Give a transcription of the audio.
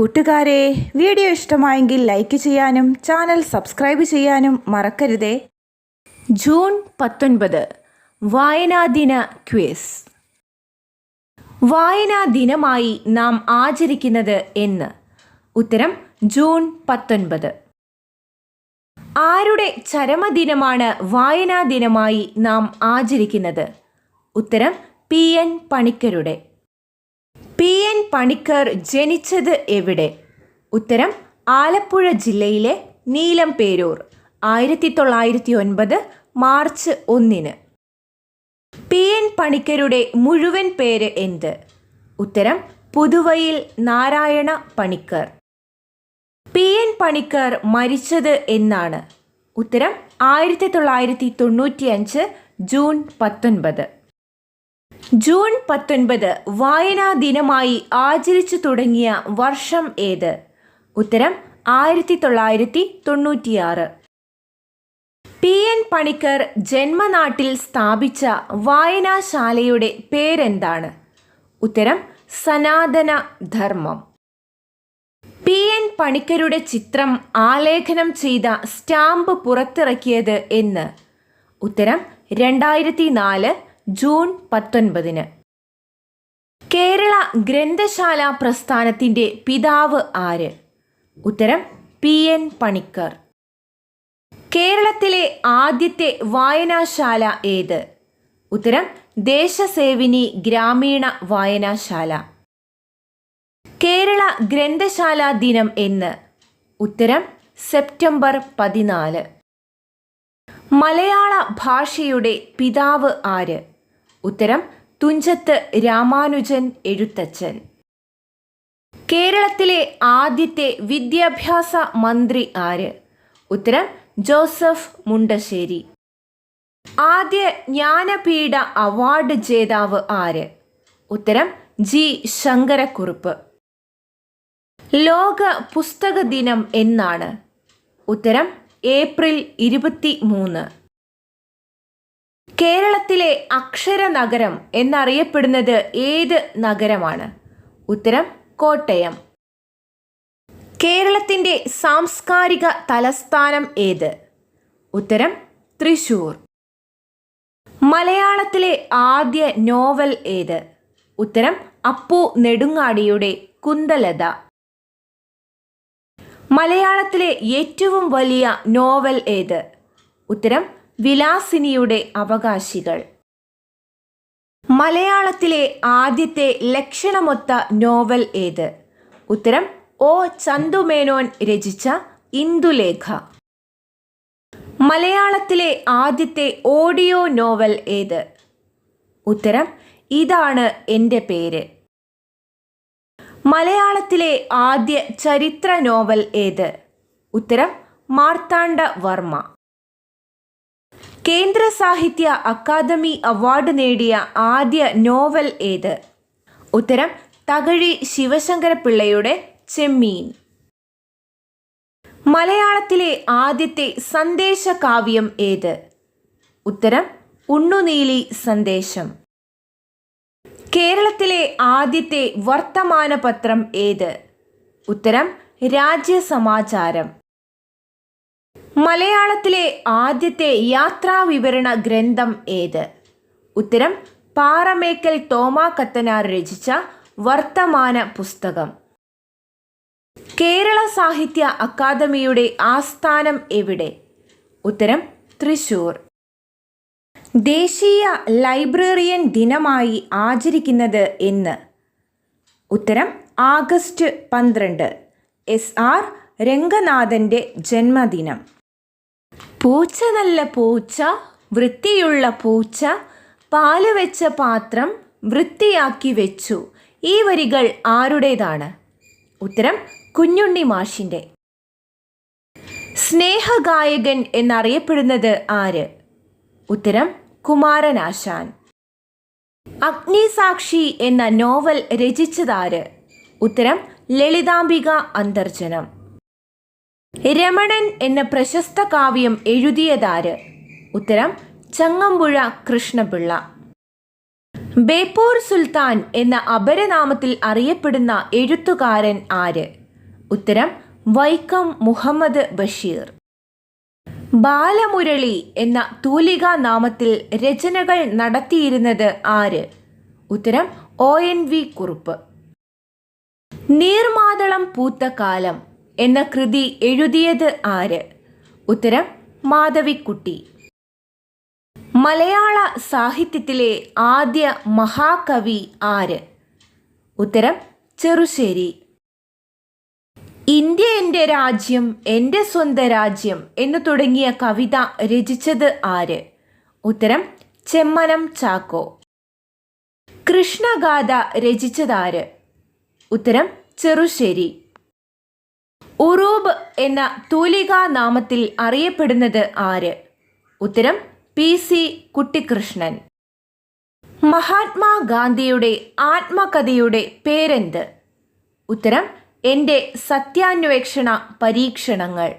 കൂട്ടുകാരെ വീഡിയോ ഇഷ്ടമായെങ്കിൽ ലൈക്ക് ചെയ്യാനും ചാനൽ സബ്സ്ക്രൈബ് ചെയ്യാനും മറക്കരുതേ. ജൂൺ പത്തൊൻപത് വായനാദിന ക്വിസ്. വായനാ ദിനമായി നാം ആചരിക്കുന്നത് എന്ന്. ഉത്തരം ജൂൺ പത്തൊൻപത്. ആരുടെ ചരമദിനമാണ് വായനാ ദിനമായി നാം ആചരിക്കുന്നത്? ഉത്തരം പി എൻ പണിക്കരുടെ. പി എൻ പണിക്കർ ജനിച്ചത് എവിടെ? ഉത്തരം ആലപ്പുഴ ജില്ലയിലെ നീലംപേരൂർ ആയിരത്തി തൊള്ളായിരത്തി ഒൻപത് മാർച്ച് ഒന്നിന്. പി എൻ പണിക്കരുടെ മുഴുവൻ പേര് എന്ത്? ഉത്തരം പുതുവയിൽ നാരായണ പണിക്കർ. പി എൻ പണിക്കർ മരിച്ചത് എന്നാണ്. ഉത്തരം ആയിരത്തി തൊള്ളായിരത്തി തൊണ്ണൂറ്റിയഞ്ച് ജൂൺ പത്തൊൻപത്. ജൂൺ പത്തൊൻപത് വായനാ ദിനമായി ആചരിച്ചു തുടങ്ങിയ വർഷം ഏത്? ഉത്തരം ആയിരത്തി തൊള്ളായിരത്തി തൊണ്ണൂറ്റിയാറ് പി. എൻ. പണിക്കർ ജന്മനാട്ടിൽ സ്ഥാപിച്ച വായനാശാലയുടെ പേരെന്താണ്? ഉത്തരം സനാതന ധർമ്മം. പി. എൻ. പണിക്കരുടെ ചിത്രം ആലേഖനം ചെയ്ത സ്റ്റാമ്പ് പുറത്തിറക്കിയത് എന്ന്. ഉത്തരം രണ്ടായിരത്തി നാല് ജൂൺ പത്തൊൻപതിന്. കേരള ഗ്രന്ഥശാല പ്രസ്ഥാനത്തിന്റെ പിതാവ് ആര്? ഉത്തരം പി എൻ പണിക്കർ. കേരളത്തിലെ ആദ്യത്തെ വായനാശാല ഏത്? ഉത്തരം ദേശസേവിനി ഗ്രാമീണ വായനാശാല. കേരള ഗ്രന്ഥശാല ദിനം എന്ന്? ഉത്തരം സെപ്റ്റംബർ പതിനാല്. മലയാള ഭാഷയുടെ പിതാവ് ആര്? ഉത്തരം തുഞ്ചത്ത് രാമാനുജൻ എഴുത്തച്ഛൻ. കേരളത്തിലെ ആദ്യത്തെ വിദ്യാഭ്യാസ മന്ത്രി ആര്? ഉത്തരം ജോസഫ് മുണ്ടശ്ശേരി. ആദ്യ ജ്ഞാനപീഠ അവാർഡ് ജേതാവ് ആര്? ഉത്തരം ജി. ശങ്കരക്കുറുപ്പ്. ലോക പുസ്തക ദിനം എന്നാണ്. ഉത്തരം ഏപ്രിൽ ഇരുപത്തി മൂന്ന് കേരളത്തിലെ അക്ഷര നഗരം എന്നറിയപ്പെടുന്നത് ഏത് നഗരമാണ്? ഉത്തരം കോട്ടയം. കേരളത്തിന്റെ സാംസ്കാരിക തലസ്ഥാനം ഏത്? ഉത്തരം തൃശൂർ. മലയാളത്തിലെ ആദ്യ നോവൽ ഏത്? ഉത്തരം അപ്പു നെടുങ്ങാടിയുടെ കുന്തലത. മലയാളത്തിലെ ഏറ്റവും വലിയ നോവൽ ഏത്? ഉത്തരം വിലാസിനിയുടെ അവകാശികൾ. മലയാളത്തിലെ ആദ്യത്തെ ലക്ഷണമൊത്ത നോവൽ ഏത്? ഉത്തരം ഒ. ചന്തുമേനോൻ രചിച്ച ഇന്ദുലേഖ. മലയാളത്തിലെ ആദ്യത്തെ ഓഡിയോ നോവൽ ഏത്? ഉത്തരം ഇതാണ് എന്റെ പേര്. മലയാളത്തിലെ ആദ്യ ചരിത്ര നോവൽ ഏത്? ഉത്തരം മാർത്താണ്ഡ വർമ്മ. കേന്ദ്ര സാഹിത്യ അക്കാദമി അവാർഡ് നേടിയ ആദ്യ നോവൽ ഏത്? ഉത്തരം തകഴി ശിവശങ്കരപിള്ളയുടെ ചെമ്മീൻ. മലയാളത്തിലെ ആദ്യത്തെ സന്ദേശ കാവ്യം ഏത്? ഉത്തരം ഉണ്ണുനീലി സന്ദേശം. കേരളത്തിലെ ആദ്യത്തെ വർത്തമാന പത്രം ഏത്? ഉത്തരം രാജ്യസമാചാരം. മലയാളത്തിലെ ആദ്യത്തെ യാത്രാവിവരണ ഗ്രന്ഥം ഏത്? ഉത്തരം പാറമേക്കൽ തോമാ കത്തനാർ രചിച്ച വർത്തമാന പുസ്തകം. കേരള സാഹിത്യ അക്കാദമിയുടെ ആസ്ഥാനം എവിടെ? ഉത്തരം തൃശൂർ. ദേശീയ ലൈബ്രറിയൻ ദിനമായി ആചരിക്കുന്നത് എന്ന്. ഉത്തരം ആഗസ്റ്റ് പന്ത്രണ്ട്. എസ് ആർ രംഗനാഥന്റെ ജന്മദിനം. പൂച്ച നല്ല പൂച്ച വൃത്തിയുള്ള പൂച്ച പാൽ വെച്ച പാത്രം വൃത്തിയാക്കി വെച്ചു. ഈ വരികൾ ആരുടേതാണ്? ഉത്തരം കുഞ്ഞുണ്ണി മാഷിന്റെ. സ്നേഹഗായകൻ എന്നറിയപ്പെടുന്നത് ആര്? ഉത്തരം കുമാരനാശാൻ. അഗ്നിസാക്ഷി എന്ന നോവൽ രചിച്ചതാര് ഉത്തരം ലളിതാംബിക അന്തർജനം. രമണൻ എന്ന പ്രശസ്ത കാവ്യം എഴുതിയതാര്? ഉത്തരം ചങ്ങമ്പുഴ കൃഷ്ണപിള്ള. ബേപ്പൂർ സുൽത്താൻ എന്ന അപരനാമത്തിൽ അറിയപ്പെടുന്ന എഴുത്തുകാരൻ ആര്? ഉത്തരം വൈക്കം മുഹമ്മദ് ബഷീർ. ബാലമുരളി എന്ന തൂലികാ നാമത്തിൽ രചനകൾ നടത്തിയിരുന്നത് ആര്? ഉത്തരം O N V Kurup. Neermathalam Pootha Kalam എന്ന കൃതി എഴുതിയത് ആര്? ഉത്തരം മാധവിക്കുട്ടി. മലയാള സാഹിത്യത്തിലെ ആദ്യ മഹാകവി ആര്? ഉത്തരം ചെറുശ്ശേരി. ഇന്ത്യ എന്റെ രാജ്യം എന്റെ സ്വന്തം രാജ്യം എന്ന് തുടങ്ങിയ കവിത രചിച്ചത് ആര്? ഉത്തരം ചെമ്മനം ചാക്കോ. കൃഷ്ണഗാഥ രചിച്ചതാര് ഉത്തരം ചെറുശ്ശേരി. ഉറൂബ് എന്ന തൂലികാ നാമത്തിൽ അറിയപ്പെടുന്നത് ആര്? ഉത്തരം പി സി കുട്ടിക്കൃഷ്ണൻ മഹാത്മാഗാന്ധിയുടെ ആത്മകഥയുടെ പേരെന്ത്? ഉത്തരം എന്റെ സത്യാന്വേഷണ പരീക്ഷണങ്ങൾ.